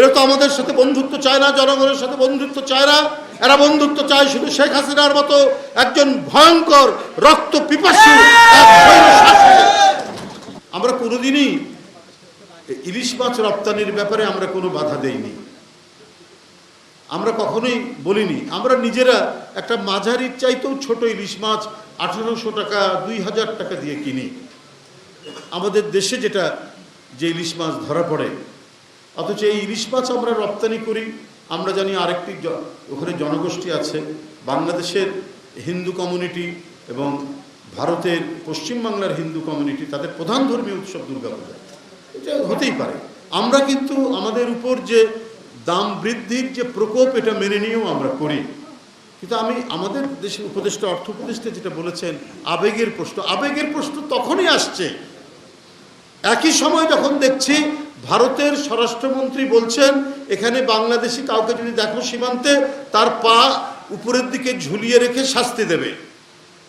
এরা তো আমাদের সাথে বন্ধুত্ব চায় না, জনগণের সাথে বন্ধুত্ব চায় না। এরা বন্ধুত্ব চায় শুধু শেখ হাসিনার মতো একজন ভয়ঙ্কর রক্ত পিপাসু আমরা কোনোদিনই ইলিশ মাছ রপ্তানির ব্যাপারে আমরা কোনো বাধা দেইনি। আমরা কখনোই বলিনি। আমরা নিজেরা একটা মাঝারির চাইতেও ছোট ইলিশ মাছ আঠেরোশো টাকা, দুই হাজার টাকা দিয়ে কিনি। আমাদের দেশে যেটা, যে ইলিশ মাছ ধরা পড়ে অথচ এই ইলিশ মাছ আমরা রপ্তানি করি। আমরা জানি আরেকটি ওখানে জনগোষ্ঠী আছে। বাংলাদেশের হিন্দু কমিউনিটি এবং ভারতের পশ্চিমবাংলার হিন্দু কমিউনিটি, তাদের প্রধান ধর্মীয় উৎসব দুর্গাপূজা। এটা হতেই পারে। আমরা কিন্তু আমাদের উপর যে দাম বৃদ্ধির যে প্রকোপ, এটা মেনে নিয়েও আমরা করি। কিন্তু আমি আমাদের দেশের উপদেষ্টা, অর্থ উপদেষ্টা যেটা বলেছেন, আবেগের প্রশ্ন। আবেগের প্রশ্ন তখনই আসছে। একই সময় যখন দেখছি ভারতের স্বরাষ্ট্রমন্ত্রী বলছেন, এখানে বাংলাদেশি কাউকে যদি দেখো সীমান্তে, তার পা উপরের দিকে ঝুলিয়ে রেখে শাস্তি দেবে।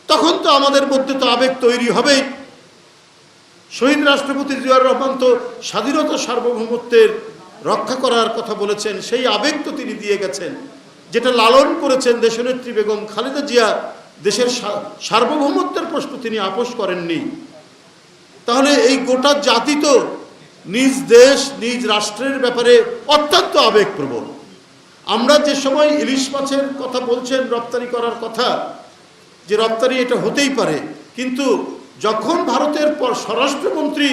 তখন তো আমাদের মধ্যে তো আবেগ তৈরি হবেই। শহীদ রাষ্ট্রপতি জিয়াউর রহমান তো স্বাধীনতা সার্বভৌমত্বের রক্ষা করার কথা বলেছেন, সেই আবেগ তো তিনি দিয়ে গেছেন, যেটা লালন করেছেন দেশনেত্রী বেগম খালেদা জিয়া, দেশের সার্বভৌমত্বের প্রশ্ন তিনি আপোষ করেননি। তাহলে এই গোটা জাতি তো নিজ দেশ, নিজ রাষ্ট্রের ব্যাপারে অত্যন্ত আবেগপ্রবণ। আমরা যে সময় ইলিশ মাছের কথা বলছেন, রপ্তানি করার কথা, যে রপ্তানি এটা হতেই পারে, কিন্তু যখন ভারতের পর স্বরাষ্ট্রমন্ত্রী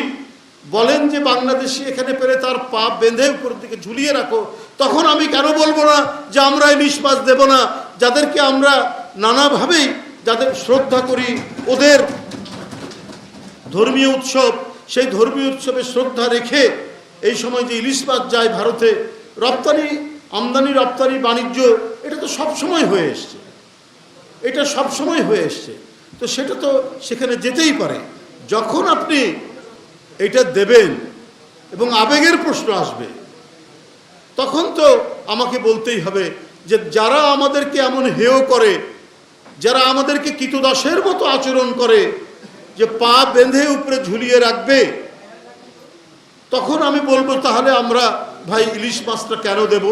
বলেন যে বাংলাদেশি এখানে পেরে তার পা বেঁধে উপরের দিকে ঝুলিয়ে রাখো, তখন আমি কেন বলব না যে আমরা ইলিশ মাছ দেবো না? যাদেরকে আমরা নানাভাবেই যাদের শ্রদ্ধা করি, ওদের ধর্মীয় উৎসব সেই ধর্মীয় উৎসবে শ্রদ্ধা রেখে এই সময় যে ইলিশ মাছ যায় ভারতে, রপ্তানি, আমদানি, রপ্তানি, বাণিজ্য, এটা তো সব সময় হয়ে এসছে। এটা সব সময় হয়ে এসছে। তো সেটা তো সেখানে যেতেই পারে। যখন আপনি এটা দেবেন এবং আবেগের প্রশ্ন আসবে, তখন তো আমাকে বলতেই হবে যে যারা আমাদেরকে এমন হেয় করে, যারা আমাদেরকে কীতদাসের মতো আচরণ করে যে পা বেঁধে উপরে ঝুলিয়ে রাখবে, তখন আমি বলব, তাহলে আমরা ভাই ইলিশ মাছটা কেন দেব?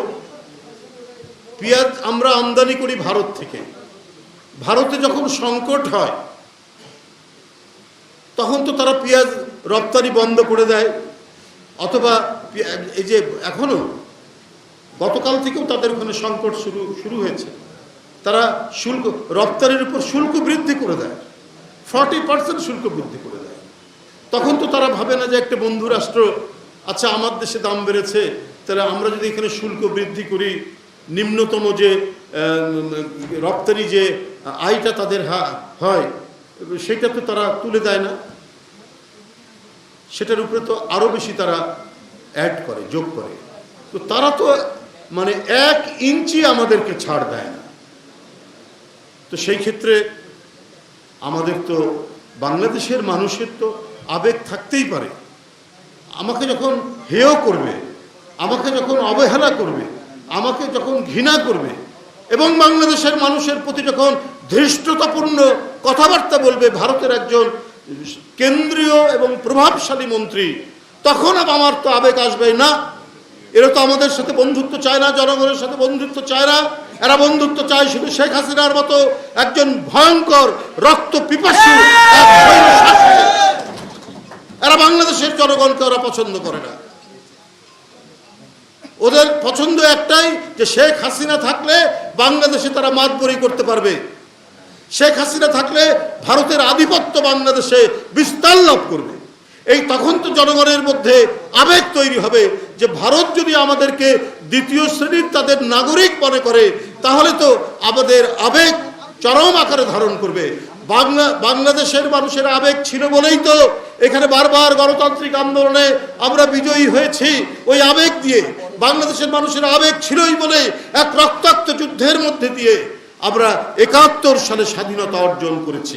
পেঁয়াজ আমরা আমদানি করি ভারত থেকে। ভারতে যখন সংকট হয়, তখন তো তারা পেঁয়াজ রপ্তানি বন্ধ করে দেয়। অথবা এই যে এখনও গতকাল থেকেও তাদের ওখানে সংকট শুরু শুরু হয়েছে। তারা শুল্ক, রপ্তানির উপর শুল্ক বৃদ্ধি করে দেয়। ফর্টি পার্সেন্ট শুল্ক বৃদ্ধি করে দেয়। তখন তো তারা ভাবে না যে একটা বন্ধু রাষ্ট্র আচ্ছা আমার দেশে দাম বেড়েছে, তাহলে আমরা যদি এখানে শুল্ক বৃদ্ধি করি, নিম্নতম যে রপ্তানি যে আয়টা তাদের হয়, সেটা তো তারা তুলে দেয় না। সেটার উপরে তো আরও বেশি তারা অ্যাড করে, যোগ করে। তো তারা তো মানে এক ইঞ্চি আমাদেরকে ছাড় দেয় না। তো সেই ক্ষেত্রে আমাদের তো বাংলাদেশের মানুষের তো আবেগ থাকতেই পারে। আমাকে যখন হেয় করবে, আমাকে যখন অবহেলা করবে, আমাকে যখন ঘৃণা করবে এবং বাংলাদেশের মানুষের প্রতি যখন ধৃষ্টতাপূর্ণ কথাবার্তা বলবে ভারতের একজন কেন্দ্রীয় এবং প্রভাবশালী মন্ত্রী, তখন আমার তো আবেগ আসবে না। এরা তো আমাদের সাথে বন্ধুত্ব চায় না, জনগণের সাথে বন্ধুত্ব চায় না। এরা বন্ধুত্ব চায় শুধু শেখ হাসিনার মতো একজন ভয়ঙ্কর রক্ত পিপাসু এরা বাংলাদেশের জনগণকে ওরা পছন্দ করে না। ওদের পছন্দ একটাই যে শেখ হাসিনা থাকলে বাংলাদেশে তারা মাতবরি করতে পারবে। শেখ হাসিনা থাকলে ভারতের আধিপত্য বাংলাদেশে বিস্তার লাভ করবে। এই তখন তো জনগণের মধ্যে আবেগ তৈরি হবে যে ভারত যদি আমাদেরকে দ্বিতীয় শ্রেণির তাদের নাগরিক মনে করে, তাহলে তো আমাদের আবেগ চরম আকারে ধারণ করবে। বাংলা, বাংলাদেশের মানুষের আবেগ ছিল বলেই তো এখানে বারবার গণতান্ত্রিক আন্দোলনে আমরা বিজয়ী হয়েছি। ওই আবেগ দিয়ে বাংলাদেশের মানুষের আবেগ ছিলই বলে এক রক্তাক্ত যুদ্ধের মধ্যে দিয়ে আমরা একাত্তর সালে স্বাধীনতা অর্জন করেছি।